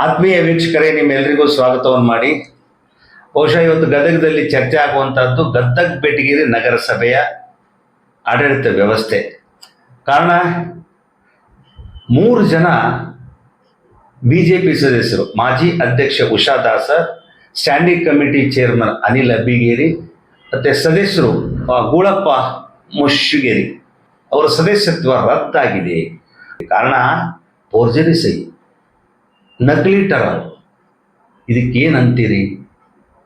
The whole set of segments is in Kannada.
ಆತ್ಮೀಯ ವೀಕ್ಷಕರೇ ನಿಮ್ಮೆಲ್ಲರಿಗೂ ಸ್ವಾಗತವನ್ನು ಮಾಡಿ. ಬಹುಶಃ ಇವತ್ತು ಗದಗದಲ್ಲಿ ಚರ್ಚೆ ಆಗುವಂತಹದ್ದು ಗದ್ದಗ್ ಬೆಟಗಿರಿ ನಗರಸಭೆಯ ಆಡಳಿತ ವ್ಯವಸ್ಥೆ. ಕಾರಣ, ಮೂರು ಜನ ಬಿ ಜೆ ಪಿ ಸದಸ್ಯರು, ಮಾಜಿ ಅಧ್ಯಕ್ಷ Usha Dasa, standing committee chairman Anil Abbigeri, ಮತ್ತೆ ಸದಸ್ಯರು ಗೂಳಪ್ಪ ಮುಷ್ಗೇರಿ. ಅವರ ಸದಸ್ಯತ್ವ ರದ್ದಾಗಿದೆ. ಕಾರಣ ಪೋರ್ಜರಿ ಸಹಿ. ನಕಲಿ ಟರಲ್ ಇದಕ್ಕೇನಂತೀರಿ?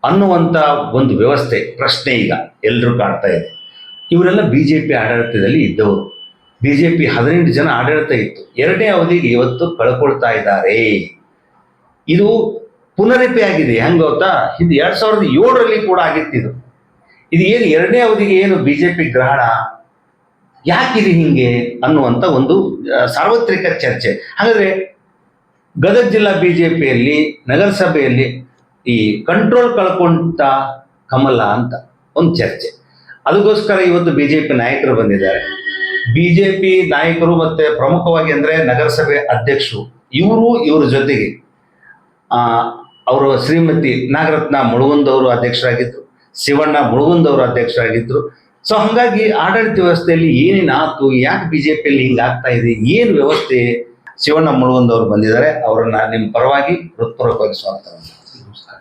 ಅನ್ನುವಂಥ ಒಂದು ವ್ಯವಸ್ಥೆ, ಪ್ರಶ್ನೆ ಈಗ ಎಲ್ಲರೂ ಕಾಡ್ತಾ ಇದೆ. ಇವರೆಲ್ಲ ಬಿ ಜೆ ಪಿ ಆಡಳಿತದಲ್ಲಿ ಇದ್ದವರು. ಬಿ ಜೆ ಪಿ ಹದಿನೆಂಟು ಜನ ಆಡಳಿತ ಇತ್ತು. ಎರಡನೇ ಅವಧಿಗೆ ಇವತ್ತು ಕಳ್ಕೊಳ್ತಾ ಇದ್ದಾರೆ. ಇದು ಪುನರಿಪಿ ಆಗಿದೆ. ಹೆಂಗೆ ಗೊತ್ತಾ? ಇದು ಎರಡು ಸಾವಿರದ ಏಳರಲ್ಲಿ ಕೂಡ ಆಗಿತ್ತಿದು ಇದು. ಏನು ಎರಡನೇ ಅವಧಿಗೆ ಏನು ಬಿ ಜೆ ಪಿ ಗ್ರಹಣ? ಯಾಕಿದೆ ಹಿಂಗೆ ಅನ್ನುವಂಥ ಒಂದು ಸಾರ್ವತ್ರಿಕ ಚರ್ಚೆ. ಹಾಗಾದ್ರೆ ಗದಗ ಜಿಲ್ಲಾ ಬಿಜೆಪಿಯಲ್ಲಿ, ನಗರಸಭೆಯಲ್ಲಿ ಈ ಕಂಟ್ರೋಲ್ ಕಳ್ಕೊಂಡ ಕಮಲ ಅಂತ ಒಂದು ಚರ್ಚೆ. ಅದಕ್ಕೋಸ್ಕರ ಇವತ್ತು ಬಿಜೆಪಿ ನಾಯಕರು ಬಂದಿದ್ದಾರೆ. ಬಿಜೆಪಿ ನಾಯಕರು ಮತ್ತೆ ಪ್ರಮುಖವಾಗಿ ಅಂದ್ರೆ ನಗರಸಭೆ ಅಧ್ಯಕ್ಷರು, ಇವರು ಇವ್ರ ಜೊತೆಗೆ. ಆ, ಅವರು ಶ್ರೀಮತಿ ನಾಗರತ್ನ ಮುಳುಗುಂದವರು ಅಧ್ಯಕ್ಷರಾಗಿದ್ರು, ಶಿವಣ್ಣ ಮುಳುಗುಂದವರು ಅಧ್ಯಕ್ಷರಾಗಿದ್ರು. ಸೊ ಹಾಗಾಗಿ ಆಡಳಿತ ವ್ಯವಸ್ಥೆಯಲ್ಲಿ ಏನೇನು ಆತು ಯಾಕೆ ಬಿಜೆಪಿಯಲ್ಲಿ ಹಿಂಗೆ ಆಗ್ತಾ ಇದೆ, ಏನು ವ್ಯವಸ್ಥೆ ಶಿವಣ್ಣ ಮುಳುಗುಂದವರು ಬಂದಿದ್ದಾರೆ ಅವರನ್ನ ನಿಮ್ಮ ಪರವಾಗಿ ಹೃತ್ಪೂರ್ವಕವಾಗಿ ಸ್ವಾಗತ ನಮಸ್ಕಾರ.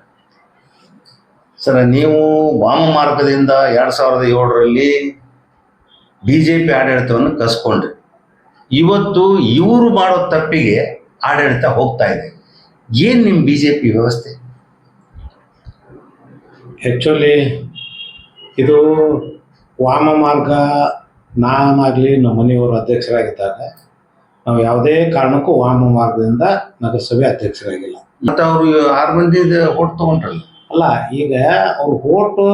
ಸರ್ ನೀವು ವಾಮ ಮಾರ್ಗದಿಂದ ಎರಡ್ ಸಾವಿರದ ಏಳರಲ್ಲಿ ಬಿ ಜೆ ಪಿ ಆಡಳಿತವನ್ನು ಕಸ್ಕೊಂಡ್ರಿ. ಇವತ್ತು ಇವರು ಮಾಡೋ ತಪ್ಪಿಗೆ ಆಡಳಿತ ಹೋಗ್ತಾ ಇದೆ. ಏನು ನಿಮ್ಮ ಬಿ ಜೆ ಪಿ ವ್ಯವಸ್ಥೆ? ಆ್ಯಕ್ಚುಲಿ ಇದು ವಾಮ ಮಾರ್ಗ ನಾನಾಗ್ಲಿ ನಮ್ಮ ಮನೆಯವರು ಅಧ್ಯಕ್ಷರಾಗಿದ್ದಾಗ ನಾವು ಯಾವುದೇ ಕಾರಣಕ್ಕೂ ವಾಮ ಮಾರ್ಗದಿಂದ ನಗರಸಭೆ ಅಧ್ಯಕ್ಷರಾಗಿಲ್ಲ. ಮತ್ತೆ ಅವರು ಆರು ಮಂದಿ ಓಟ್ ತಗೊಂಡ್ರಲ್ಲ? ಅಲ್ಲ ಈಗ ಅವ್ರು ಓಟು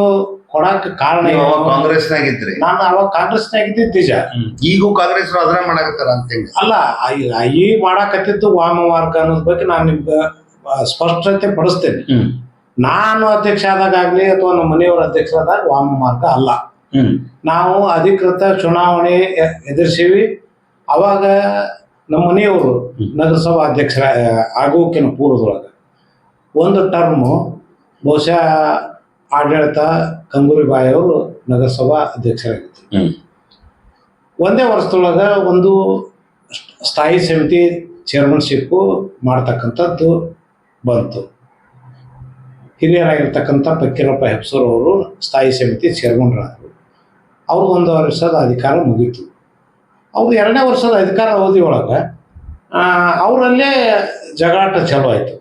ಕೊಡಕ್ಕೆ ಕಾರಣ ಕಾಂಗ್ರೆಸ್ ನಾಗಿದ್ರಿ ನಾನು ಅವಾಗ ಕಾಂಗ್ರೆಸ್ ನಾಗಿದ್ದೆ ನಿಜ ಈಗೂ ಕಾಂಗ್ರೆಸ್ ಅದನ್ನ ಮಾಡಕತ್ತಾರ ಅಂತ ಅಲ್ಲ ಈಗ ಈಗ ಮಾಡಾಕತ್ತಿದ್ದು ವಾಮ ಮಾರ್ಗ ಅನ್ನೋದ್ ಬಗ್ಗೆ ನಾನು ನಿಮ್ಗೆ ಸ್ಪಷ್ಟತೆ ಪಡಿಸ್ತೇನೆ. ನಾನು ಅಧ್ಯಕ್ಷ ಆದಾಗಲಿ ಅಥವಾ ನಮ್ಮ ಮನೆಯವರು ಅಧ್ಯಕ್ಷರಾದಾಗ ವಾಮ ಮಾರ್ಗ ಅಲ್ಲ ನಾವು ಅಧಿಕೃತ ಚುನಾವಣೆ ಎದುರಿಸೀವಿ. ಅವಾಗ ನಮ್ಮ ಮನೆಯವರು. ನಗರಸಭಾ ಅಧ್ಯಕ್ಷರ ಆಗೋಕಿನ ಪೂರ್ವದೊಳಗೆ. ಒಂದು ಟರ್ಮು ಬಹುಶಃ ಆಡಳಿತ ಕಂಗೂರಿ ಬಾಯಿ ಅವರು ನಗರಸಭಾ ಅಧ್ಯಕ್ಷರಾಗಿದ್ದರು. ಒಂದೇ ವರ್ಷದೊಳಗೆ ಒಂದು ಸ್ಥಾಯಿ ಸಮಿತಿ ಚೇರ್ಮನ್ಶಿಪ್ಪು ಮಾಡ್ತಕ್ಕಂಥದ್ದು ಬಂತು. ಹಿರಿಯರಾಗಿರ್ತಕ್ಕಂಥ ಪಕ್ಕೀರಪ್ಪ ಹೆಬ್ಸೂರ್ ಅವರು ಸ್ಥಾಯಿ ಸಮಿತಿ ಚೇರ್ಮನ್ರಾದರು ಅವರು ಒಂದು ವರ್ಷದ ಅಧಿಕಾರ ಮುಗೀತು. ಅವ್ರು ಎರಡನೇ ವರ್ಷದ ಅಧಿಕಾರ ಅವಧಿ ಒಳಗೆ ಅವರಲ್ಲೇ ಜಗಳಾಟ ಚಲೋ ಆಯಿತು.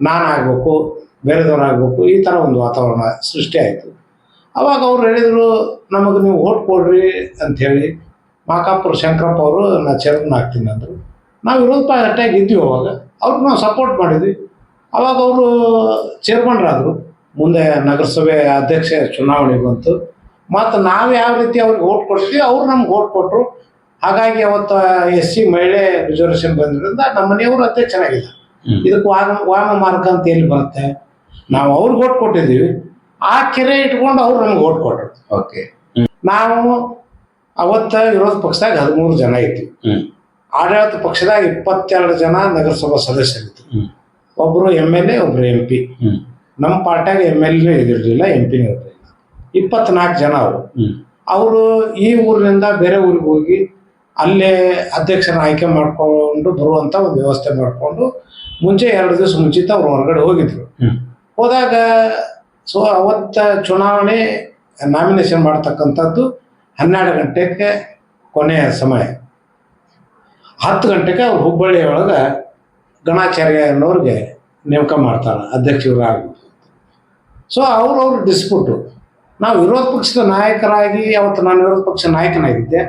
ನಾನು ಆಗಬೇಕು, ಬೇರೆದವ್ರು ಆಗಬೇಕು, ಈ ಥರ ಒಂದು ವಾತಾವರಣ ಸೃಷ್ಟಿ ಆಯಿತು. ಅವಾಗ ಅವ್ರು ಹೇಳಿದರು, ನಮಗೆ ನೀವು ಓಟ್ ಕೊಡ್ರಿ ಅಂಥೇಳಿ ಮಾಕಾಪುರ ಶಂಕರಪ್ಪ ಅವರು, ನಾ ಚೇರ್ಮನ್ ಆಗ್ತೀನಿ ಅಂದರು. ನಾವು ವಿರೋಧ ಪಾರ್ಟಿಯಾಗಿ ಇದ್ವಿ ಅವಾಗ. ಅವ್ರಿಗೆ ನಾವು ಸಪೋರ್ಟ್ ಮಾಡಿದ್ವಿ. ಅವಾಗ ಅವರು ಚೇರ್ಮನ್ರಾದರು ಮುಂದೆ ನಗರಸಭೆ ಅಧ್ಯಕ್ಷ ಚುನಾವಣೆ ಬಂತು. ಮತ್ತು ನಾವು ಯಾವ ರೀತಿ ಅವ್ರಿಗೆ ಓಟ್ ಕೊಡ್ತೀವಿ ಅವ್ರು ನಮ್ಗೆ ಓಟ್ ಕೊಟ್ಟರು ಹಾಗಾಗಿ ಅವತ್ತ ಎಸ್ ಸಿ ಮಹಿಳೆ ರಿಸರ್ವೇಷನ್ ಬಂದಿರೋದ್ರಿಂದ ನಮ್ಮ ಮನೆಯವರು ಅಂತ ಚೆನ್ನಾಗಿಲ್ಲ ಇದಕ್ಕೆ ವಾಮ ವಾಹನ ಮಾರ್ಗ ಅಂತ ಎಲ್ಲಿ ಬರುತ್ತೆ. ನಾವು ಅವ್ರಿಗೆ ಓಟ್ ಕೊಟ್ಟಿದ್ದೀವಿ. ಆ ಕೆರೆ ಇಟ್ಕೊಂಡು ಅವ್ರು ನಮ್ಗೆ ಓಟ್ ಕೊಟ್ಟರು ಓಕೆ. ನಾವು ಅವತ್ತ ವಿರೋಧ ಪಕ್ಷದಾಗ ಹದಿಮೂರು ಜನ ಇದ್ವಿ. ಆಡಳಿತ ಪಕ್ಷದಾಗ ಇಪ್ಪತ್ತೆರಡು ಜನ ನಗರಸಭಾ ಸದಸ್ಯರಿತ್ತು ಒಬ್ರು ಎಂ ಎಲ್ ಎ ಒಬ್ರು ಎಂ ಪಿ. ನಮ್ಮ ಪಾರ್ಟಿಯಾಗ ಎಂ ಎಲ್ ಎ ಇದಿರಲಿಲ್ಲ ಎಂ ಪಿನೂ ಇರಲಿಲ್ಲ ಇಪ್ಪತ್ನಾಲ್ಕು ಜನ ಅವರು. ಅವರು ಈ ಊರಿನಿಂದ ಬೇರೆ ಊರಿಗೆ ಹೋಗಿ ಅಲ್ಲೇ ಅಧ್ಯಕ್ಷನ ಆಯ್ಕೆ ಮಾಡಿಕೊಂಡು ಬರುವಂಥ ಒಂದು ವ್ಯವಸ್ಥೆ ಮಾಡಿಕೊಂಡು ಮುಂಚೆ ಎರಡು ದಿವಸ ಮುಂಚಿತ ಅವ್ರು ಹೊರಗಡೆ ಹೋಗಿದ್ರು. ಹೋದಾಗ ಸೊ ಅವತ್ತ ಚುನಾವಣೆ ನಾಮಿನೇಷನ್ ಮಾಡ್ತಕ್ಕಂಥದ್ದು ಹನ್ನೆರಡು ಗಂಟೆಗೆ ಕೊನೆಯ ಸಮಯ. ಹತ್ತು ಗಂಟೆಗೆ ಅವ್ರು ಹುಬ್ಬಳ್ಳಿ ಒಳಗೆ ಗಣಾಚಾರ್ಯ ಅನ್ನೋರಿಗೆ ನೇಮಕ ಮಾಡ್ತಾರೆ ಅಧ್ಯಕ್ಷರು ಆಗ್ಬೇಕು ಸೊ ಅವ್ರವ್ರ ಡಿಸ್ಪ್ಯೂಟು ನಾವು ವಿರೋಧ ಪಕ್ಷದ ನಾಯಕರಾಗಿ ಅವತ್ತು ನಾನು ವಿರೋಧ ಪಕ್ಷ ನಾಯಕನಾಗಿದ್ದೆ.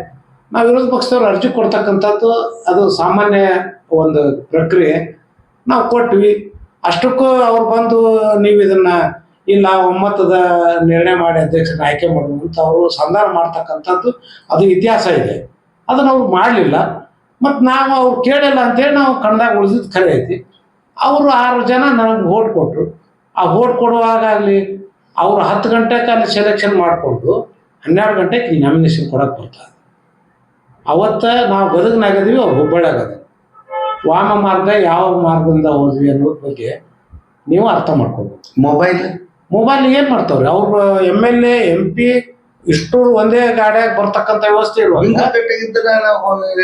ನಾವು ವಿರೋಧ ಪಕ್ಷದವ್ರು ಅರ್ಜಿ ಕೊಡ್ತಕ್ಕಂಥದ್ದು ಅದು ಸಾಮಾನ್ಯ ಒಂದು ಪ್ರಕ್ರಿಯೆ. ನಾವು ಕೊಟ್ವಿ. ಅಷ್ಟಕ್ಕೂ ಅವ್ರು ಬಂದು ನೀವು ಇದನ್ನ ಇಲ್ಲ ಒಮ್ಮತದ ನಿರ್ಣಯ ಮಾಡಿ ಅಧ್ಯಕ್ಷರನ್ನ ಆಯ್ಕೆ ಮಾಡುವ ಅಂತ ಅವರು ಸಂಧಾನ ಮಾಡ್ತಕ್ಕಂಥದ್ದು ಅದು ಇತಿಹಾಸ ಇದೆ. ಅದನ್ನು ಅವ್ರು ಮಾಡಲಿಲ್ಲ. ಮತ್ತು ನಾವು ಅವ್ರು ಕೇಳಿಲ್ಲ ಅಂತೇಳಿ ನಾವು ಕಣ್ದಾಗ ಉಳಿದಿದ್ದು ಖರೆ ಐತಿ. ಅವರು ಆರು ಜನ ನನಗೆ ಓಟ್ ಕೊಟ್ಟರು ಆ ಓಟ್ ಕೊಡುವಾಗಲಿ ಅವರು ಹತ್ತು ಗಂಟೆಗೆ ಅಲ್ಲಿ ಸೆಲೆಕ್ಷನ್ ಮಾಡಿಕೊಂಡು ಹನ್ನೆರಡು ಗಂಟೆಗೆ ನಾಮಿನೇಷನ್ ಕೊಡಕ್ಕೆ ಬರ್ತಾರೆ. ಅವತ್ತು ನಾವು ಬದುಕನಾಗದೀವಿ ಅವ್ರು ಹುಬ್ಬಳ್ಳಿಯಾಗದ ವಾಮ ಮಾರ್ಗ ಯಾವ ಮಾರ್ಗದಿಂದ ಹೋದ್ವಿ ಅನ್ನೋದ್ರ ಬಗ್ಗೆ ನೀವು ಅರ್ಥ ಮಾಡ್ಕೋಬೇಕು ಮೊಬೈಲ್ ಮೊಬೈಲ್ ಏನು ಮಾಡ್ತಾವ್ರಿ? ಅವ್ರ M L A M P ಇಷ್ಟು ಒಂದೇ ಗಾಡಿಯಾಗ ಬರ್ತಕ್ಕಂಥ ವ್ಯವಸ್ಥೆ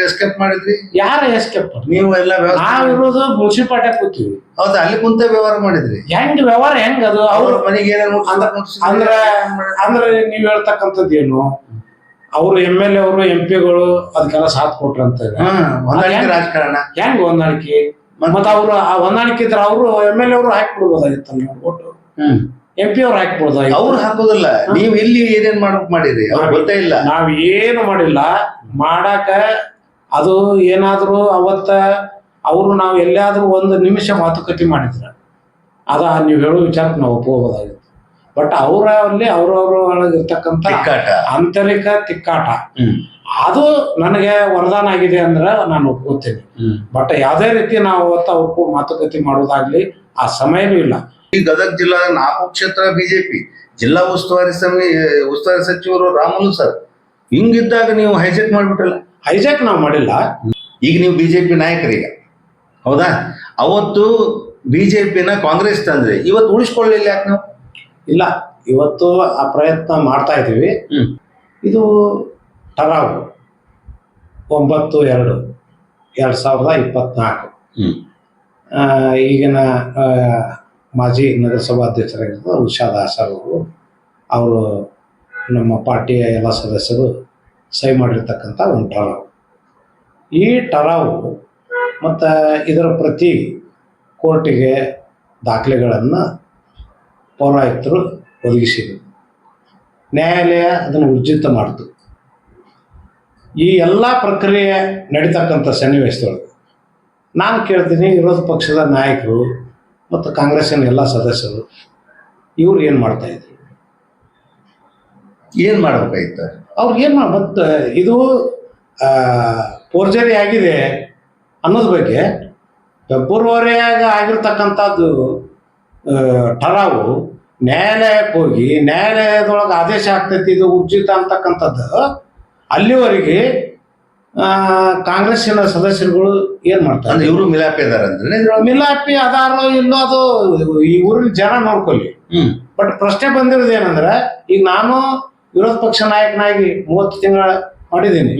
ಎಸ್ಕೇಪ್ ಮಾಡಿದ್ರಿ ಯಾರ ಎಸ್ಕೇಪ್ ನೀವು ಎಲ್ಲ ನಾವು ನಾವಿರೋದು ಮುನ್ಸಿಪಾಲ್ಟಿಯಾಗ ಕೂತೀವಿ. ಹೌದು? ಅಲ್ಲಿ ಕುಂತ ವ್ಯವಹಾರ ಮಾಡಿದ್ರಿ? ಹೆಂಗ್ ವ್ಯವಹಾರ ಹೆಂಗ್ ಅದು? ಅವ್ರ ಮನೆಗೆ ಅಂದ್ರೆ ಅಂದ್ರೆ ನೀವ್ ಹೇಳ್ತಕ್ಕಂಥದ್ದು ಏನು? ಅವರು ಎಂ ಎಲ್ ಎ ಅವರು ಎಂ ಪಿಗಳು ಅದಕ್ಕೆಲ್ಲ ಸಾಥ್ ಕೊಟ್ರಂತ ರಾಜಕಾರಣ. ಹೆಂಗ್ ಹೊಂದಾಣಿಕೆ? ಮತ್ತ ಅವರು ಆ ಹೊಂದಾಣಿಕೆ ಇದ್ರೆ ಅವರು ಎಂ ಎಲ್ ಎ ಅವರು ಹಾಕ್ಬಿಡ್ಬೋದಾಗಿತ್ತಲ್ಲ ಒಟ್ಟು? ಎಂ ಪಿ ಅವ್ರು ಹಾಕ್ಬಿಡ್ಬೋದಾಗಿತ್ತು. ಅವ್ರು ಹಾಕೋದಿಲ್ಲ. ನೀವು ಇಲ್ಲಿ ಏನೇನ್ ಮಾಡಕ್ ಮಾಡಿರಿ ಗೊತ್ತೇ ಇಲ್ಲ. ನಾವ್ ಏನು ಮಾಡಿಲ್ಲ. ಮಾಡಾಕ ಅದು ಏನಾದ್ರು ಅವತ್ತ ಅವರು ನಾವು ಎಲ್ಲಾದ್ರೂ ಒಂದು ನಿಮಿಷ ಮಾತುಕತೆ ಮಾಡಿದ್ರ ಅದ ನೀವು ಹೇಳೋ ವಿಚಾರಕ್ಕೆ ನಾವು ಒಪ್ಕೋಬೋದಾಗಿತ್ತು. ಬಟ್ ಅವರ ಅಲ್ಲಿ ಅವ್ರವ್ರ ಒಳಗಿರ್ತಕ್ಕಂಥ ತಿಕ್ಕಾಟ. ಆಂತರಿಕ ತಿಕ್ಕಾಟ. ಅದು ನನಗೆ ವರದಾನ ಆಗಿದೆ ಅಂದ್ರೆ ನಾನು ಒಪ್ಕೋತೀನಿ. ಬಟ್ ಯಾವುದೇ ರೀತಿ ನಾವು ಅವತ್ತು ಮಾತುಕತೆ ಮಾಡೋದಾಗ್ಲಿ ಆ ಸಮಯನೂ ಇಲ್ಲ. ಈ ಗದಗ ಜಿಲ್ಲಾ ನಾಲ್ಕು ಕ್ಷೇತ್ರ ಬಿಜೆಪಿ ಜಿಲ್ಲಾ ಉಸ್ತುವಾರಿ ಸಮಿ ಉಸ್ತುವಾರಿ ಸಚಿವರು ರಾಮುಲು ಸರ್ ಹಿಂಗಿದ್ದಾಗ ನೀವು ಹೈಜೆಕ್ ಮಾಡ್ಬಿಟ್ರಲ್ಲ ಹೈಜಾಕ್ ನಾವು ಮಾಡಿಲ್ಲ. ಈಗ ನೀವು ಬಿಜೆಪಿ ನಾಯಕರೀಗ. ಹೌದಾ? ಅವತ್ತು ಬಿಜೆಪಿನ ಕಾಂಗ್ರೆಸ್ ತಂದ್ರೆ ಇವತ್ತು ಉಳಿಸ್ಕೊಳ್ಳಿಲ್ಲ ಯಾಕೆ ನಾವು? ಇಲ್ಲ ಇವತ್ತು ಆ ಪ್ರಯತ್ನ ಮಾಡ್ತಾ ಇದ್ದೀವಿ. ಇದು ಟರಾವು ಒಂಬತ್ತು ಎರಡು ಎರಡು ಸಾವಿರದ ಇಪ್ಪತ್ನಾಲ್ಕು. ಈಗಿನ ಮಾಜಿ ನಗರಸಭಾ ಅಧ್ಯಕ್ಷರಾಗಿದ್ದ ಉಷಾ ದಾಸ್ ಅವರು ಅವರು ನಮ್ಮ ಪಾರ್ಟಿಯ ಎಲ್ಲ ಸದಸ್ಯರು ಸಹಿ ಮಾಡಿರ್ತಕ್ಕಂಥ ಒಂದು ಟರಾವು ಈ ಟರಾವು ಮತ್ತು ಇದರ ಪ್ರತಿ ಕೋರ್ಟಿಗೆ ದಾಖಲೆಗಳನ್ನು ಪೌರಾಯುಕ್ತರು ಒದಗಿಸಿದರು. ನ್ಯಾಯಾಲಯ ಅದನ್ನು ಉರ್ಜಿತ ಮಾಡಿತು. ಈ ಎಲ್ಲ ಪ್ರಕ್ರಿಯೆ ನಡೀತಕ್ಕಂಥ ಸನ್ನಿವೇಶದೊಳಗೆ ನಾನು ಕೇಳ್ತೀನಿ ವಿರೋಧ ಪಕ್ಷದ ನಾಯಕರು ಮತ್ತು ಕಾಂಗ್ರೆಸ್ಸಿನ ಎಲ್ಲ ಸದಸ್ಯರು ಇವ್ರು ಏನು ಮಾಡ್ತಾ ಇದ್ರು? ಮಾಡ್ಬೇಕಾಗಿತ್ತು? ಮಾಡ್ಬೇಕಾಯ್ತು ಅವ್ರು ಏನು ಮಾಡಿ ಮತ್ತು ಇದು ಪೋರ್ಜರಿ ಆಗಿದೆ ಅನ್ನೋದ್ರ ಬಗ್ಗೆ ಫೆಬ್ರವರಿಯಾಗ ಆಗಿರ್ತಕ್ಕಂಥದ್ದು ಠರಾವು ನ್ಯಾಯಾಲಯಕ್ಕೆ ಹೋಗಿ ನ್ಯಾಯಾಲಯದೊಳಗೆ ಆದೇಶ ಆಗ್ತೈತಿ ಇದು ಉರ್ಜಿತ ಅಂತಕ್ಕಂಥದ್ದು. ಅಲ್ಲಿವರೆಗೆ ಕಾಂಗ್ರೆಸ್ಸಿನ ಸದಸ್ಯರುಗಳು ಏನು ಮಾಡ್ತಾರೆ? ಇವರು ಮಿಲಾಪಿ ಅದಾರ ಅಂದ್ರೆ ಮಿಲಾಪಿ ಅದಾರೋ ಇಲ್ಲೋ ಅದು ಈ ಊರಿನ ಜನ ನೋಡ್ಕೊಳ್ಳಿ. ಬಟ್ ಪ್ರಶ್ನೆ ಬಂದಿರೋದು ಏನಂದ್ರೆ ಈಗ ನಾನು ವಿರೋಧ ಪಕ್ಷ ನಾಯಕನಾಗಿ ಮೂವತ್ತು ತಿಂಗಳ ಮಾಡಿದ್ದೀನಿ.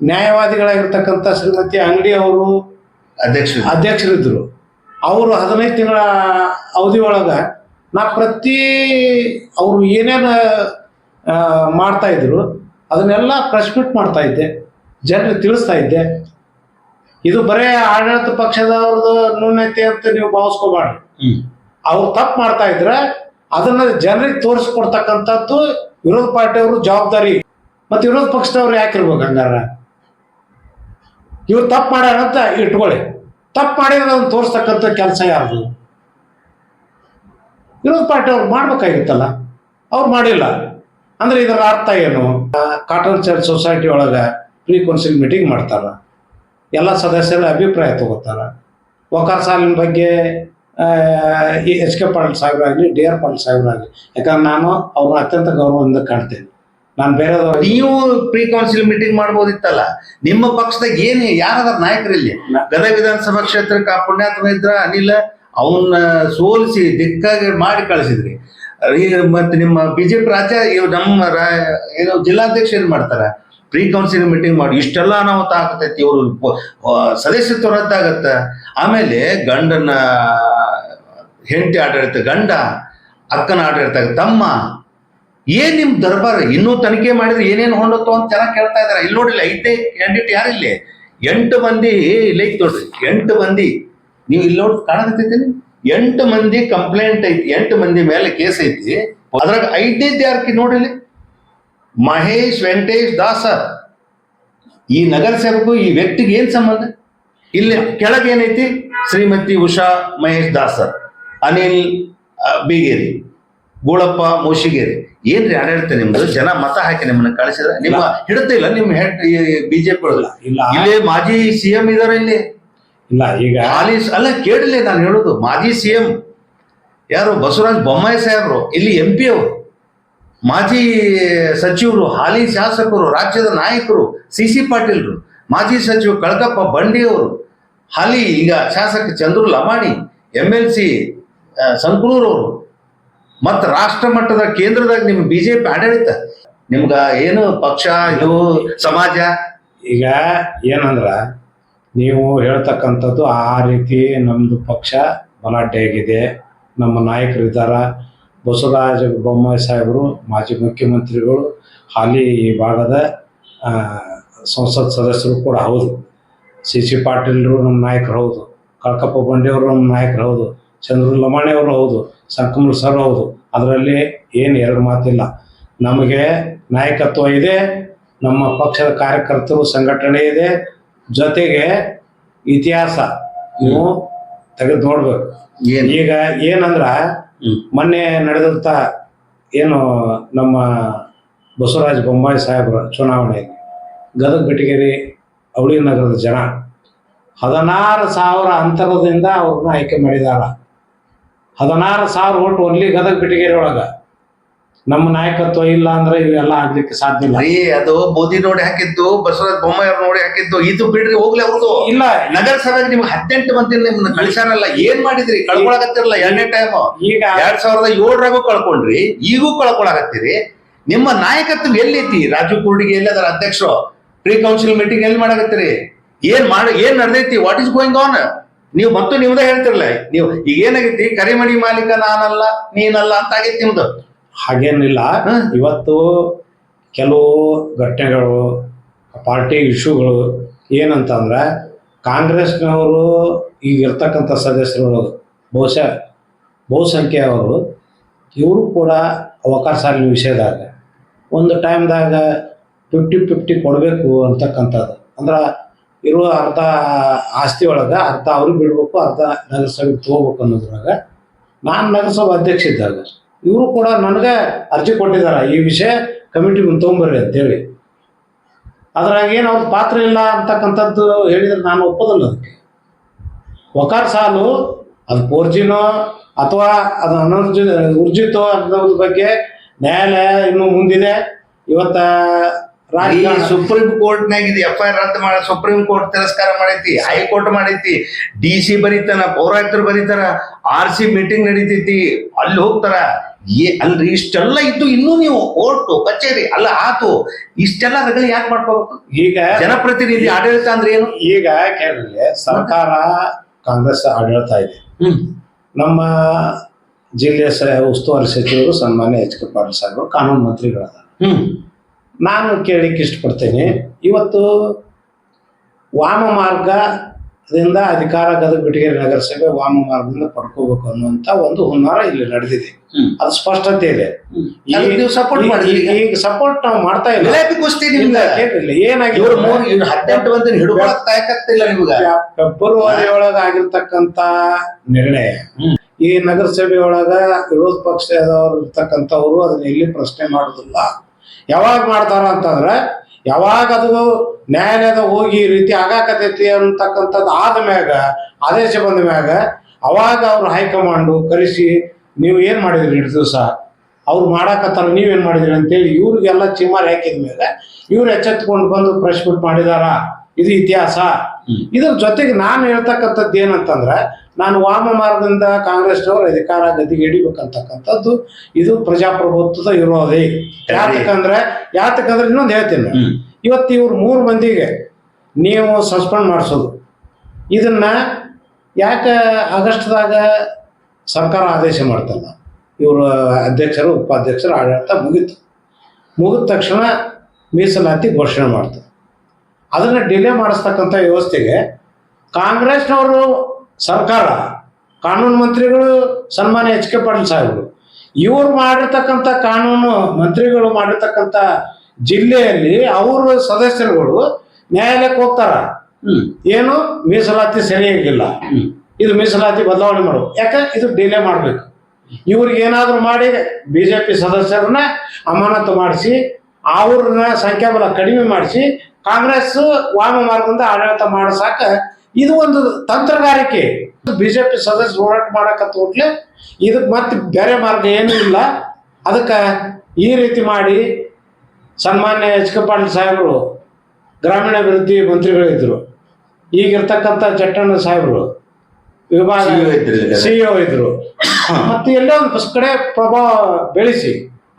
ನ್ಯಾಯವಾದಿಗಳಾಗಿರ್ತಕ್ಕಂಥ ಶ್ರೀಮತಿ ಅಂಗಡಿ ಅವರು ಅಧ್ಯಕ್ಷ ಅಧ್ಯಕ್ಷರಿದ್ದರು ಅವರು ಹದಿನೈದು ತಿಂಗಳ ಅವಧಿ ಒಳಗೆ ನಾ ಪ್ರತಿ ಅವರು ಏನೇನು ಆ, ಮಾಡ್ತಾ ಇದ್ರು ಅದನ್ನೆಲ್ಲ ಪ್ರೆಸ್ ಮಾಡ್ತಾ ಇದ್ದೆ. ಜನರಿಗೆ ತಿಳಿಸ್ತಾ ಇದ್ದೆ. ಇದು ಬರೇ ಆಡಳಿತ ಪಕ್ಷದವ್ರದ್ದು ನ್ಯೂನತೆ ಅಂತ ನೀವು ಭಾವಿಸ್ಕೋಬಾರ್ದು ಅವ್ರು ತಪ್ಪು ಮಾಡ್ತಾ ಇದ್ರೆ ಅದನ್ನ ಜನರಿಗೆ ತೋರಿಸ್ಕೊಡ್ತಕ್ಕಂಥದ್ದು ವಿರೋಧ ಪಾರ್ಟಿಯವರು ಜವಾಬ್ದಾರಿ. ಮತ್ತೆ ವಿರೋಧ ಪಕ್ಷದವ್ರು ಯಾಕಿರ್ಬೇಕು ಹಂಗಾರ? ಇವ್ರು ತಪ್ಪು ಮಾಡ್ಯಾರ ಅಂತ ಇಟ್ಕೊಳ್ಳಿ ತಪ್ಪು ಮಾಡಿದ್ರೆ ಅದನ್ನು ತೋರಿಸ್ತಕ್ಕಂಥ ಕೆಲಸ ಯಾರ್ದು? ವಿರೋಧ ಪಾರ್ಟಿ ಅವ್ರು ಮಾಡ್ಬೇಕಾಗಿತ್ತಲ್ಲ, ಅವ್ರು ಮಾಡಿಲ್ಲ. ಅಂದ್ರೆ ಇದರ ಅರ್ಥ ಏನು? ಕಾಟನ್ ಚರ್ಚ್ ಸೊಸೈಟಿ ಒಳಗೆ ಪ್ರೀ ಕೌನ್ಸಿಲ್ ಮೀಟಿಂಗ್ ಮಾಡ್ತಾರ. ಎಲ್ಲ ಸದಸ್ಯರ ಅಭಿಪ್ರಾಯ ತಗೋತಾರ. ಒಕಾರ ಸಾಲಿನ ಬಗ್ಗೆ ಈ ಎಚ್ ಕೆ ಪಾಟೀಲ್ ಸಾಹೇಬರಾಗಲಿ, ಡಿ ಆರ್ ಪಾಟೀಲ್ ಸಾಹೇಬರಾಗಲಿ. ಯಾಕಂದ್ರೆ ನಾನು ಅವ್ರನ್ನ ಅತ್ಯಂತ ಗೌರವದಿಂದ ಕಾಣ್ತೇನೆ. ನಾನು ಬೇರೆ ನೀವು ಪ್ರೀ ಕೌನ್ಸಿಲ್ ಮೀಟಿಂಗ್ ಮಾಡ್ಬೋದಿತ್ತಲ್ಲ. ನಿಮ್ಮ ಪಕ್ಷದಾಗ ಏನು ಯಾರಾದ್ರೂ ನಾಯಕರಲ್ಲಿ? ಗದಗ ವಿಧಾನಸಭಾ ಕ್ಷೇತ್ರಕ್ಕೆ ಪುಣ್ಯಾತ್ಮ ಇದ್ರ ಅನಿಲ ಅವನ್ನ ಸೋಲಿಸಿ ದಿಕ್ಕಾಗಿ ಮಾಡಿ ಕಳಿಸಿದ್ರಿ. ಈಗ ಮತ್ತೆ ನಿಮ್ಮ ಬಿಜೆಪಿ ರಾಜ್ಯ ನಮ್ಮ ಏನೋ ಜಿಲ್ಲಾಧ್ಯಕ್ಷ ಏನ್ ಮಾಡ್ತಾರ? ಪ್ರೀ ಕೌನ್ಸಿಲ್ ಮೀಟಿಂಗ್ ಮಾಡಿ, ಇಷ್ಟೆಲ್ಲ ಅನಾಹುತ ಆಗ್ತೈತಿ ಇವರು ಸದಸ್ಯತ್ವ ರದ್ದಾಗತ್ತ. ಆಮೇಲೆ ಗಂಡನ ಹೆಂಡತಿ ಆಡಳಿತ, ಗಂಡ ಅಕ್ಕನ ಆಡಳಿತ, ತಮ್ಮ, ಏನ್ ನಿಮ್ ದರ್ಬಾರ್? ಇನ್ನೂ ತನಿಖೆ ಮಾಡಿದ್ರೆ ಏನೇನು ಹೊಂಡತ್ತು ಅಂತ ಜನ ಕೇಳ್ತಾ ಇದಾರೆ. ಇಲ್ಲಿ ನೋಡಿಲ್ಲ ಐದೇ ಕ್ಯಾಂಡಿಡೇಟ್ ಯಾರಿಲ್ಲಿ? ಎಂಟು ಮಂದಿ, ಇಲ್ಲಿ ತೋರಿಸಿ ಎಂಟು ಮಂದಿ. ನೀವು ಇಲ್ಲಿ ನೋಡಿ ಕಾಣಕತ್ತೈತಿ ಎಂಟು ಮಂದಿ ಕಂಪ್ಲೇಂಟ್ ಐತಿ ಎಂಟು ಮಂದಿ ಮೇಲೆ ಕೇಸ್ ಐತಿ. ಅದ್ರಾಗ ಐದನೇದ್ ಯಾರಕ್ಕೆ ನೋಡಿಲಿ ಮಹೇಶ್ ವೆಂಕಟೇಶ್ ದಾಸ. ಈ ನಗರ ಸೇವಕು ಈ ವ್ಯಕ್ತಿಗೆ ಏನ್ ಸಂಬಂಧ? ಇಲ್ಲಿ ಕೆಳಗೆ ಏನೈತಿ? ಶ್ರೀಮತಿ ಉಷಾ ಮಹೇಶ್ ದಾಸ ಅನಿಲ್ ಬೀಗೇರಿ ಏನ್ ರೀ ಏನ್ರಿ ಆಡಳಿತ ನಿಮ್ದು? ಜನ ಮತ ಹಾಕಿ ನಿಮ್ಮನ್ನ ಕಳಿಸಿದ್ರೆ? ನಿಮ್ಮ ಹಿಡುತ್ತಿಲ್ಲ ನಿಮ್ಮ ಹೆಡ್ ಬಿಜೆಪಿ ಇಲ್ಲಿ ಮಾಜಿ ಸಿಎಂ ಇದಾರೆ ಇಲ್ಲಿ. ಇಲ್ಲ ಈಗ ಹಾಲಿ ಅಲ್ಲ ಕೇಳಲಿ ನಾನು ಹೇಳೋದು ಮಾಜಿ ಸಿ ಎಂ ಯಾರು? ಬಸವರಾಜ ಬೊಮ್ಮಾಯಿ ಸಾಹೇಬ್ರು ಇಲ್ಲಿ ಎಂ ಪಿ ಅವರು. ಮಾಜಿ ಸಚಿವರು ಹಾಲಿ ಶಾಸಕರು ರಾಜ್ಯದ ನಾಯಕರು ಸಿ ಸಿ ಪಾಟೀಲ್ರು. ಮಾಜಿ ಸಚಿವ ಕಳಕಪ್ಪ ಬಂಡಿ ಅವರು. ಹಾಲಿ ಈಗ ಶಾಸಕ Chandru Lamani M L C ಸಂಕನೂರವರು ಮತ್ತು ರಾಷ್ಟ್ರ ಮಟ್ಟದ ಕೇಂದ್ರದಾಗ ನಿಮ್ ಬಿಜೆಪಿ ಆಡಳಿತ. ನಿಮ್ಗೆ ಏನು ಪಕ್ಷ ಇದು ಸಮಾಜ? ಈಗ ಏನಂದ್ರ ನೀವು ಹೇಳ್ತಕ್ಕಂಥದ್ದು ಆ ರೀತಿ ನಮ್ಮದು ಪಕ್ಷ ಬಲಾಢ್ಯಾಗಿದೆ ನಮ್ಮ ನಾಯಕರು ಇದ್ದಾರ? ಬಸವರಾಜ ಬೊಮ್ಮಾಯಿ ಸಾಹೇಬರು, ಮಾಜಿ ಮುಖ್ಯಮಂತ್ರಿಗಳು, ಹಾಲಿ ಈ ಭಾಗದ ಸಂಸತ್ ಸದಸ್ಯರು ಕೂಡ ಹೌದು. ಸಿ ಸಿ ಪಾಟೀಲ್ರು ನಮ್ಮ ನಾಯಕರು ಹೌದು. ಕಳಕಪ್ಪ ಬಂಡೆಯವರು ನಮ್ಮ ನಾಯಕರು ಹೌದು. ಚಂದ್ರ ಲಮಾಣಿಯವರು ಹೌದು. ಸಂಕಮಲ್ ಸರ್ ಹೌದು. ಅದರಲ್ಲಿ ಏನು ಎರಡು ಮಾತಿಲ್ಲ. ನಮಗೆ ನಾಯಕತ್ವ ಇದೆ. ನಮ್ಮ ಪಕ್ಷದ ಕಾರ್ಯಕರ್ತರು, ಸಂಘಟನೆ ಇದೆ. ಜೊತೆಗೆ ಇತಿಹಾಸ ನೀವು ತೆಗೆದು ನೋಡ್ಬೇಕು. ಏನ್? ಈಗ ಏನಂದ್ರ ಹ್ಮ್. ಮೊನ್ನೆ ನಡೆದಂತ ಏನು ನಮ್ಮ ಬಸವರಾಜ ಬೊಮ್ಮಾಯಿ ಸಾಹೇಬರ ಚುನಾವಣೆ ಗದಗ ಬೆಟಗೇರಿ ಅವಳಿ ನಗರದ ಜನ ಹದಿನಾರು ಸಾವಿರ ಅಂತರದಿಂದ ಅವ್ರನ್ನ ಆಯ್ಕೆ ಮಾಡಿದಾರ. ಹದಿನಾರು ಸಾವಿರ ಓಟ್ ಒನ್ಲಿ ಗದಗ ಬೆಟಗೇರಿ ಒಳಗ. ನಮ್ಮ ನಾಯಕತ್ವ ಇಲ್ಲ ಅಂದ್ರೆ ಇವೆಲ್ಲ ಆಗ್ಲಿಕ್ಕೆ ಸಾಧ್ಯ ಇಲ್ಲ. ರೀ ಅದು ಮೋದಿ ನೋಡಿ ಹಾಕಿದ್ದು ಬಸವರಾಜ್ ಬೊಮ್ಮಾಯಿ ನೋಡಿ ಹಾಕಿದ್ದು ಇದು ಬಿಡ್ರಿ ಹೋಗ್ಲಿ ಅವ್ರದ್ದು ಇಲ್ಲ. ನಗರಸಭೆಗೆ ನಿಮ್ಗೆ ಹದಿನೆಂಟು ಮಂದಿ ನಿಮ್ನ ಕಳಿಸಾರಲ್ಲ ಏನ್ ಮಾಡಿದ್ರಿ? ಕಳ್ಕೊಳಕತ್ತಿರಲ್ಲ ಎರಡನೇ ಟೈಮ್ ಈಗ ಎರಡ್ ಸಾವಿರದ ಏಳರಾಗೂ ಕಳ್ಕೊಂಡ್ರಿ ಈಗೂ ಕಳ್ಕೊಳಕತ್ತೀರಿ. ನಿಮ್ಮ ನಾಯಕತ್ವ ಎಲ್ಲೈತಿ? ರಾಜು ಕುರ್ಡಿಗೆ ಎಲ್ಲಿ ಅದರ ಅಧ್ಯಕ್ಷರು? ಪ್ರೀ ಕೌನ್ಸಿಲ್ ಮೀಟಿಂಗ್ ಎಲ್ಲಿ ಮಾಡಕತ್ತೀರಿ? ಏನ್ ಮಾಡ ಏನ್ ನಡೆದೈತಿ? ವಾಟ್ ಇಸ್ ಗೋಯಿಂಗ್ ಆನ್ ನೀವು ಮತ್ತು ನಿಮ್ದೇ ಹೇಳ್ತಿರಲ್ಲ ನೀವು ಈಗ ಏನಾಗೈತಿ? ಕರಿಮಣಿ ಮಾಲೀಕ ನಾನಲ್ಲ ನೀನಲ್ಲ ಅಂತ ಆಗೈತಿ ನಿಮ್ದು. ಹಾಗೇನಿಲ್ಲ. ಇವತ್ತು ಕೆಲವು ಘಟನೆಗಳು ಪಾರ್ಟಿ ಇಶ್ಯೂಗಳು ಏನಂತಂದ್ರೆ ಕಾಂಗ್ರೆಸ್ನವರು ಈಗ ಇರ್ತಕ್ಕಂಥ ಸದಸ್ಯರು ಬಹುಶಃ ಬಹುಸಂಖ್ಯೆಯವರು ಇವರು ಕೂಡ ಅವಕಾಶ ಆಗಲಿ ವಿಷಯದಾಗ. ಒಂದು ಟೈಮ್ದಾಗ ಫಿಫ್ಟಿ ಫಿಫ್ಟಿ ಕೊಡಬೇಕು ಅಂತಕ್ಕಂಥದ್ದು. ಅಂದ್ರೆ ಇರುವ ಅರ್ಧ ಆಸ್ತಿ ಒಳಗೆ ಅರ್ಧ ಅವ್ರಿಗೆ ಬಿಡಬೇಕು ಅರ್ಧ ನಗರಸಭೆಗೆ ತೊಗೋಬೇಕು ಅನ್ನೋದ್ರಾಗ ನಾನು ನಗರಸಭಾ ಅಧ್ಯಕ್ಷ ಇದ್ದಾಗ. ಇವರು ಕೂಡ ನನಗೆ ಅರ್ಜಿ ಕೊಟ್ಟಿದ್ದಾರೆ. ಈ ವಿಷಯ ಕಮಿಟಿಗೆ ತೊಗೊಂಬರ್ರಿ ಅಂತೇಳಿ. ಅದ್ರಾಗ ಏನು ಅವ್ರ ಪಾತ್ರ ಇಲ್ಲ ಅಂತಕ್ಕಂಥದ್ದು ಹೇಳಿದ್ರೆ ನಾನು ಒಪ್ಪೋದಲ್ಲ ಅದಕ್ಕೆ. ವಕಾರ್ ಸಾಲು ಅದು ಫೋರ್ ಜಿನೋ ಅಥವಾ ಅದು ಅನರ್ಜಿ, ಉರ್ಜಿತೋ ಅನ್ನೋದ್ರ ಬಗ್ಗೆ ನ್ಯಾಯಾಲಯ ಇನ್ನು ಮುಂದಿದೆ. ಇವತ್ತ ಸುಪ್ರೀಂ ಕೋರ್ಟ್ ನಾಗ ಇದು ಎಫ್ ಐ ಆರ್ ರದ್ದು ಮಾಡ, ಸುಪ್ರೀಂ ಕೋರ್ಟ್ ತಿರಸ್ಕಾರ ಮಾಡೈತಿ, ಹೈಕೋರ್ಟ್ ಮಾಡೈತಿ, ಡಿ ಸಿ ಬರೀತಾನ ಪೌರಾಯುಕ್ತರು ಬರೀತಾರ, ಆರ್ ಸಿ ಮೀಟಿಂಗ್ ನಡೀತೈತಿ, ಅಲ್ಲಿ ಹೋಗ್ತಾರ. ಏ ಅಲ್ರಿ ಇಷ್ಟೆಲ್ಲ ಇದ್ದು ಇನ್ನೂ ನೀವು ಕೋರ್ಟು ಕಚೇರಿ ಅಲ್ಲ ಆತು ಇಷ್ಟೆಲ್ಲ ರಗಳಿ ಯಾಕೆ ಮಾಡ್ಕೋಬೇಕು? ಈಗ ಜನಪ್ರತಿನಿಧಿ ಆಡಳಿತ ಅಂದ್ರೆ ಏನು? ಈಗ ಕೇಳಿದ್ರೆ ಸರ್ಕಾರ ಕಾಂಗ್ರೆಸ್ ಆಡಳಿತ ಇದೆ. ನಮ್ಮ ಜಿಲ್ಲೆಯ ಸ ಉಸ್ತುವಾರಿ ಸಚಿವರು ಸನ್ಮಾನ್ಯ ಎಚ್ ಕೆ ಪಾಟೀಲ್ ಸಾಹೇಬರು ಕಾನೂನು ಮಂತ್ರಿಗಳಾದ. ನಾನು ಕೇಳಿಕ್ಕೆ ಇಷ್ಟಪಡ್ತೇನೆ ಇವತ್ತು ವಾಮ ಮಾರ್ಗದಿಂದ ಅಧಿಕಾರ ಗದಗ ಬಿಟಗೇರಿ ನಗರಸಭೆ ವಾಮ ಮಾರ್ಗದಿಂದ ಪಡ್ಕೋಬೇಕು ಅನ್ನುವಂತ ಒಂದು ಹುನ್ನಾರ ಇಲ್ಲಿ ನಡೆದಿದೆ. ಅದು ಸ್ಪಷ್ಟತೆ ಇದೆ. ಸಪೋರ್ಟ್ ಈಗ? ಸಪೋರ್ಟ್ ನಾವು ಮಾಡ್ತಾ ಇಲ್ಲ. ಇಲ್ಲ, ಫೆಬ್ರವರಿ ಒಳಗ ಆಗಿರ್ತಕ್ಕಂತ ನಿರ್ಣಯ. ಈ ನಗರಸಭೆ ಒಳಗ ವಿರೋಧ ಪಕ್ಷದವರು ಇರ್ತಕ್ಕಂಥವ್ರು ಅದನ್ನ ಎಲ್ಲಿ ಪ್ರಶ್ನೆ ಮಾಡುದಿಲ್ಲ. ಯಾವಾಗ ಮಾಡ್ತಾರ ಅಂತಂದ್ರೆ ಯಾವಾಗ ಅದು ನ್ಯಾಯಾಲಯದ ಹೋಗಿ ಈ ರೀತಿ ಆಗಾಕತೈತಿ ಅಂತಕ್ಕಂಥದ್ದು ಆದ ಮ್ಯಾಗ ಆದೇಶ ಬಂದ ಮ್ಯಾಗ ಅವಾಗ ಅವ್ರು ಹೈಕಮಾಂಡು ಕರೆಸಿ ನೀವು ಏನು ಮಾಡಿದ್ರಿ ಇಷ್ಟು ದಿವಸ? ಅವ್ರು ಮಾಡಾಕತ್ತಾರ ನೀವೇನು ಮಾಡಿದ್ರಿ? ಅಂತೇಳಿ ಇವ್ರಿಗೆಲ್ಲ ಚಿಮಾರಿ ಹಾಕಿದ ಮೇಲೆ ಇವ್ರು ಎಚ್ಚೆತ್ಕೊಂಡು ಬಂದು ಪ್ರೆಸ್ ಮೀಟ್ ಮಾಡಿದಾರ? ಇದು ಇತಿಹಾಸ. ಇದ್ರ ಜೊತೆಗೆ ನಾನು ಹೇಳ್ತಕ್ಕಂಥದ್ದು ಏನಂತಂದ್ರೆ ನಾನು ವಾಮ ಮಾರ್ಗದಿಂದ ಕಾಂಗ್ರೆಸ್ನವರು ಅಧಿಕಾರ ಗದಿಗೆ ಹಿಡಿಬೇಕಂತಕ್ಕಂಥದ್ದು ಇದು ಪ್ರಜಾಪ್ರಭುತ್ವದ ವಿರೋಧಿ. ಯಾತಕ್ಕಂದ್ರೆ ಯಾತಕ್ಕಂದ್ರೆ ಇನ್ನೊಂದು ಹೇಳ್ತೀನಿ. ಇವತ್ತು ಇವ್ರು ಮೂರು ಮಂದಿಗೆ ನೀವು ಸಸ್ಪೆಂಡ್ ಮಾಡಿಸೋದು. ಇದನ್ನು ಯಾಕೆ ಆಗಸ್ಟ್ದಾಗ ಸರ್ಕಾರ ಆದೇಶ ಮಾಡ್ತಲ್ಲ? ಇವರು ಅಧ್ಯಕ್ಷರು, ಉಪಾಧ್ಯಕ್ಷರು, ಆಡಳಿತ ಮುಗೀತು. ಮುಗಿದ ತಕ್ಷಣ ಮೀಸಲಾತಿ ಘೋಷಣೆ ಮಾಡ್ತಾರೆ ಅದನ್ನು ಡಿಲೇ ಮಾಡಿಸ್ತಕ್ಕಂಥ ವ್ಯವಸ್ಥೆಗೆ ಕಾಂಗ್ರೆಸ್ನವರು ಸರ್ಕಾರ, ಕಾನೂನು ಮಂತ್ರಿಗಳು ಸನ್ಮಾನ್ಯ ಎಚ್ ಕೆ ಪಾಟೀಲ್ ಸಾಹೇಬರು, ಇವರು ಮಾಡಿರ್ತಕ್ಕಂಥ ಕಾನೂನು ಮಂತ್ರಿಗಳು ಮಾಡಿರ್ತಕ್ಕಂಥ ಜಿಲ್ಲೆಯಲ್ಲಿ ಅವ್ರ ಸದಸ್ಯರುಗಳು ನ್ಯಾಯಾಲಯಕ್ಕೆ ಹೋಗ್ತಾರ. ಏನು? ಮೀಸಲಾತಿ ಸರಿಯಾಗಿಲ್ಲ ಇದು ಮೀಸಲಾತಿ ಬದಲಾವಣೆ ಮಾಡು ಯಾಕೆ? ಇದು ಡಿಲೇ ಮಾಡಬೇಕು. ಇವ್ರಿಗೆ ಏನಾದರೂ ಮಾಡಿ ಬಿ ಜೆ ಪಿ ಸದಸ್ಯರನ್ನ ಅಮಾನತು ಮಾಡಿಸಿ ಅವ್ರನ್ನ ಸಂಖ್ಯಾಬಲ ಕಡಿಮೆ ಮಾಡಿಸಿ ಕಾಂಗ್ರೆಸ್ ವಾಮ ಮಾರ್ಗದಿಂದ ಆಡಳಿತ ಮಾಡಿಸಾಕ ಇದು ಒಂದು ತಂತ್ರಗಾರಿಕೆ. ಬಿ ಜೆ ಪಿ ಸದಸ್ಯ ಹೋರಾಟ ಮಾಡಕತ್ತ ಹೋಗ್ಲೆ ಇದಕ್ಕೆ ಮತ್ತೆ ಬೇರೆ ಮಾರ್ಗ ಏನೂ ಇಲ್ಲ. ಅದಕ್ಕೆ ಈ ರೀತಿ ಮಾಡಿ ಸನ್ಮಾನ್ಯ ಎಚ್ ಕೆ ಪಾಟೀಲ್ ಸಾಹೇಬರು ಗ್ರಾಮೀಣಾಭಿವೃದ್ಧಿ ಮಂತ್ರಿಗಳಿದ್ದರು ಈಗಿರ್ತಕ್ಕಂಥ ಜಟ್ಟಣ್ಣ ಸಾಹೇಬರು ವಿಭಾಗ. ಸಿಇಒ ಇದ್ರು ಮತ್ತೆ ಎಲ್ಲೋ ಒಂದು ಕಡೆ ಪ್ರಭಾವ ಬೆಳೆಸಿ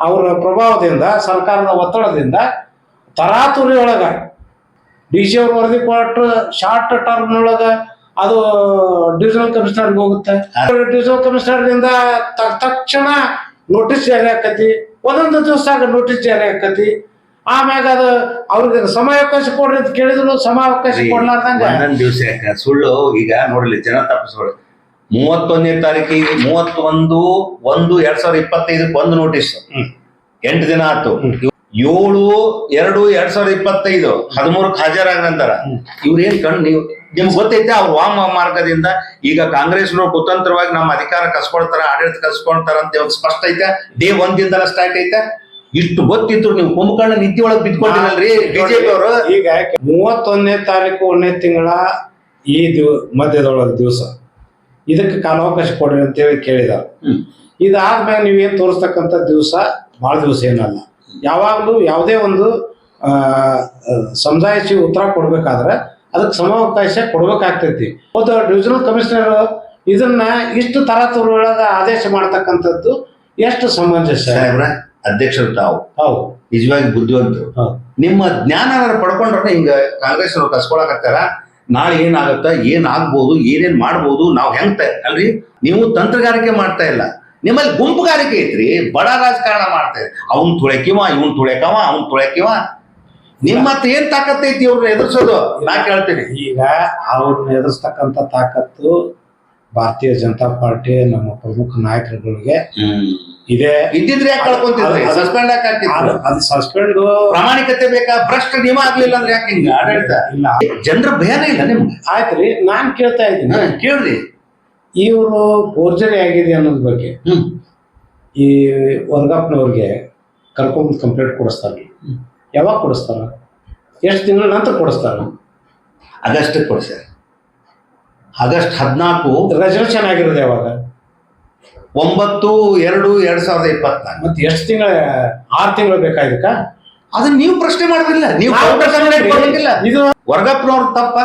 ಅವರ ಪ್ರಭಾವದಿಂದ ಸರ್ಕಾರದ ಒತ್ತಡದಿಂದ ತರಾತುರಿ ಒಳಗ ಡಿ ಸಿ ಅವರು ವರದಿ ಕೊಟ್ಟು ಶಾರ್ಟ್ ಟರ್ಮ್ ಒಳಗ ಅದು ಡಿವಿಷನಲ್ ಕಮಿಷನರ್ಗೆ ಹೋಗುತ್ತೆ. ಡಿವಿಷನಲ್ ಕಮಿಷನರ್ನಿಂದ ತಕ್ಷಣ ನೋಟಿಸ್ ಜಾರಿ ಆಕತಿ ಒಂದೊಂದು ದಿವಸ ನೋಟಿಸ್ ಜಾರಿ ಆಕತಿ. ಆಮ್ಯಾಗ ಅದು ಅವ್ರಿಗೆ ಸಮಯಾವಕಾಶ ಕೊಡ್ರಿ ಅಂತ ಕೇಳಿದ್ರು ಸಮಯಾವಕಾಶ ಕೊಡ್ಲಾರ್ದಂಗ. ಒಂದೊಂದ್ ದಿವಸ ಯಾಕೆ? ಸುಳ್ಳು ಈಗ ನೋಡ್ಲಿ ಜನ ತಪ್ಪಿಸ್ಕೊಳ್ಳಿ. ಮೂವತ್ತೊಂದನೇ ತಾರೀಕಿಗೆ ಮೂವತ್ತೊಂದು ಒಂದು ಎರಡ್ ಸಾವಿರದ ಇಪ್ಪತ್ತೈದಕ್ಕೆ ಒಂದು ನೋಟಿಸ್. ಎಂಟು ದಿನ ಆಯ್ತು. ಏಳು ಎರಡು ಎರಡ್ ಸಾವಿರದ ಇಪ್ಪತ್ತೈದು ಹದಿಮೂರಕ್ಕೆ ಹಾಜರಾಗ ನಂತರ. ಇವ್ರೇನ್ ಕಣ್ ನೀವು ನಿಮ್ಗೆ ಗೊತ್ತೈತೆ ಅವ್ರ ವಾಮ ಮಾರ್ಗದಿಂದ ಈಗ ಕಾಂಗ್ರೆಸ್ನವ್ರು ಕುತಂತ್ರವಾಗಿ ನಮ್ಮ ಅಧಿಕಾರ ಕಸ್ಕೊಳ್ತಾರ ಆಡಳಿತ ಕಸ್ಕೊಳ್ತಾರ ಅಂತ ಸ್ಪಷ್ಟ ಐತೆ? ಡೇ ಒಂದಿಂದ ಸ್ಟಾರ್ಟ್ ಐತೆ? ಇಷ್ಟು ಗೊತ್ತಿದ್ರು ನೀವು ಕುಂಭಕರ್ಣ ನಿದ್ದೆ ಒಳಗೆ ಬಿದ್ಕೊಂಡಿರಲ್ರಿ ಬಿಜೆಪಿ ಅವರು? ಈಗ ಮೂವತ್ತೊಂದನೇ ತಾರೀಕು ಒಂದನೇ ತಿಂಗಳ ಈ ದಿವ ಮಧ್ಯದೊಳಗ ದಿವಸ. ಇದಕ್ಕೆ ಕಾಲಾವಕಾಶ ಕೊಡ್ರಿ ಅಂತೇಳಿ ಕೇಳಿದ. ಇದಾದ್ಮೇಲೆ ನೀವೇನು ತೋರಿಸ್ತಕ್ಕಂಥ ದಿವಸ? ಭಾಳ ದಿವಸ ಏನಲ್ಲ. ಯಾವಾಗಲೂ ಯಾವುದೇ ಒಂದು ಸಮುದಾಯಕ್ಕೆ ಉತ್ತರ ಕೊಡ್ಬೇಕಾದ್ರೆ ಅದಕ್ಕೆ ಸಮಾವಕಾಶ ಕೊಡ್ಬೇಕಾಗ್ತೈತಿ. ಮತ್ತು ಡಿವಿಜನಲ್ ಕಮಿಷನರ್ ಇದನ್ನ ಇಷ್ಟು ತರಾತುರೊಳಗ ಆದೇಶ ಮಾಡ್ತಕ್ಕಂಥದ್ದು ಎಷ್ಟು ಸಮಂಜಸ? ಅಧ್ಯಕ್ಷರು ತಾವು. ಹೌದು. ನಿಜವಾಗಿ ಬುದ್ಧಿವಂತರು. ಹೌದು. ನಿಮ್ಮ ಜ್ಞಾನ ಪಡ್ಕೊಂಡ್ರೆ ಹಿಂಗ ಕಾಂಗ್ರೆಸ್ ಅವ್ರು ಕಸ್ಕೊಳಕತ್ತಾರ ನಾಳೆ ಏನಾಗುತ್ತ ಏನ್ ಆಗ್ಬೋದು ಏನೇನ್ ಮಾಡ್ಬೋದು ನಾವು ಹೆಂಗ್ ಅಲ್ರಿ? ನೀವು ತಂತ್ರಗಾರಿಕೆ ಮಾಡ್ತಾ ಇಲ್ಲ. ನಿಮ್ಮಲ್ಲಿ ಗುಂಪುಗಾರಿಕೆ ಐತ್ರಿ ಬಡ ರಾಜಕಾರಣ ಮಾಡ್ತಾ ಇದ್ರಿ. ಅವ್ನ್ ತುಳಕಿವ ಇವನ್ ತುಳೆಕವ ಅವ್ನ್ ತುಳೆಕಿವ. ನಿಮ್ಮ ಹತ್ರ ಏನ್ ತಾಕತ್ತೈತಿ ಅವ್ರನ್ನ ಎದುರಿಸೋದು? ನಾ ಕೇಳ್ತೀನಿ. ಈಗ ಅವ್ರನ್ನ ಎದುರಿಸ್ತಕ್ಕಂಥ ತಾಕತ್ತು ಭಾರತೀಯ ಜನತಾ ಪಾರ್ಟಿ ನಮ್ಮ ಪ್ರಮುಖ ನಾಯಕರುಗಳಿಗೆ ಇದೆ ಇದ್ದಿದ್ರೆ ಯಾಕೆ ಕಳ್ಕೊಂತಿದ್ರಿ? ಸಸ್ಪೆಂಡ್ ಅದು- ಸಸ್ಪೆಂಡ್ ಪ್ರಾಮಾಣಿಕತೆ ಬೇಕಾ? ಭ್ರಷ್ಟ ನಿಯಮ ಆಗ್ಲಿಲ್ಲ ಅಂದ್ರೆ ಯಾಕೆ ಹಿಂಗ? ಆಡಳಿತ? ಇಲ್ಲ ಜನರ ಭಯನೇ ಇಲ್ಲ ನಿಮ್ಗೆ? ಆಯ್ತ್ರಿ ನಾನ್ ಕೇಳ್ತಾ ಇದ್ದೀನಿ. ಕೇಳ್ರಿ. ಇವರು ಫೋರ್ಜರಿ ಆಗಿದೆ ಅನ್ನೋದ್ ಬಗ್ಗೆ ಈ ವರ್ಗಪ್ಪನವ್ರಿಗೆ ಕರ್ಕೊಂಡ್ ಕಂಪ್ಲೇಂಟ್ ಕೊಡಿಸ್ತಾರ. ಯಾವಾಗ ಕೊಡಿಸ್ತಾರ? ಎಷ್ಟು ತಿಂಗಳ ನಂತರ ಕೊಡಿಸ್ತಾರ? ಅದಷ್ಟು ಕೊಡ್ಸ್ಯಾರ. ಆಗಸ್ಟ್ ಹದಿನಾಲ್ಕು ರೆಸಲ್ಯೂಷನ್ ಆಗಿರೋದು ಯಾವಾಗ? ಒಂಬತ್ತು ಎರಡು ಎರಡ್ ಸಾವಿರದ ಇಪ್ಪತ್ನಾಲ್ಕು. ಮತ್ತೆ ಎಷ್ಟು ತಿಂಗಳ ಆರು ತಿಂಗಳು ಬೇಕಾಯ್ದಕ್ಕ ಅದನ್ನ ನೀವು ಪ್ರಶ್ನೆ ಮಾಡೋದಿಲ್ಲ ನೀವು ಇದು ವರ್ಗಪ್ಪನವ್ರ ತಪ್ಪ.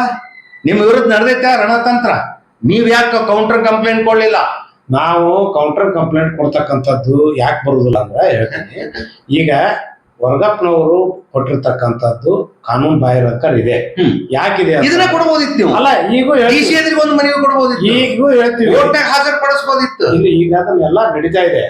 ನಿಮ್ಮ ವಿರುದ್ಧ ನಡೆದೈತೆ ರಣತಂತ್ರ. ನೀವ್ ಯಾಕೆ ಕೌಂಟರ್ ಕಂಪ್ಲೇಂಟ್ ಕೊಡ್ಲಿಲ್ಲ? ನಾವು ಕೌಂಟರ್ ಕಂಪ್ಲೇಂಟ್ ಕೊಡ್ತಕ್ಕಂಥದ್ದು ಯಾಕೆ ಬರುದಿಲ್ಲ ಅಂದ್ರೆ ಹೇಳ್ತೀನಿ. ಈಗ ವರ್ಗಪ್ಪನವರು ಕೊಟ್ಟಿರ್ತಕ್ಕಂಥದ್ದು ಕಾನೂನು ಬಾಹಿರಕ್ಕರ್ ಇದೆ ಯಾಕಿದೆ ಅಂತ- ಇದನ್ನ ಕೊಡ್ಬೋದಿತ್ತು ನೀವು? ಅಲ್ಲ ಈಗ ಹೇಳ್ತೀವಿ. ಸಿ ಎದುರಿಗೆ ಒಂದು ಮನವಿ ಕೊಡ್ಬೋದಿತ್ತು? ಈಗ ಹೇಳ್ತೀವಿ. ಕೋರ್ಟ್ನಾಗ ಹಾಜರು ಪಡಿಸ್ಬೋದಿತ್ತು ಇಲ್ಲಿ ಈಗ ಅದನ್ನೆಲ್ಲ ನಡೀತಾ ಇದೆ.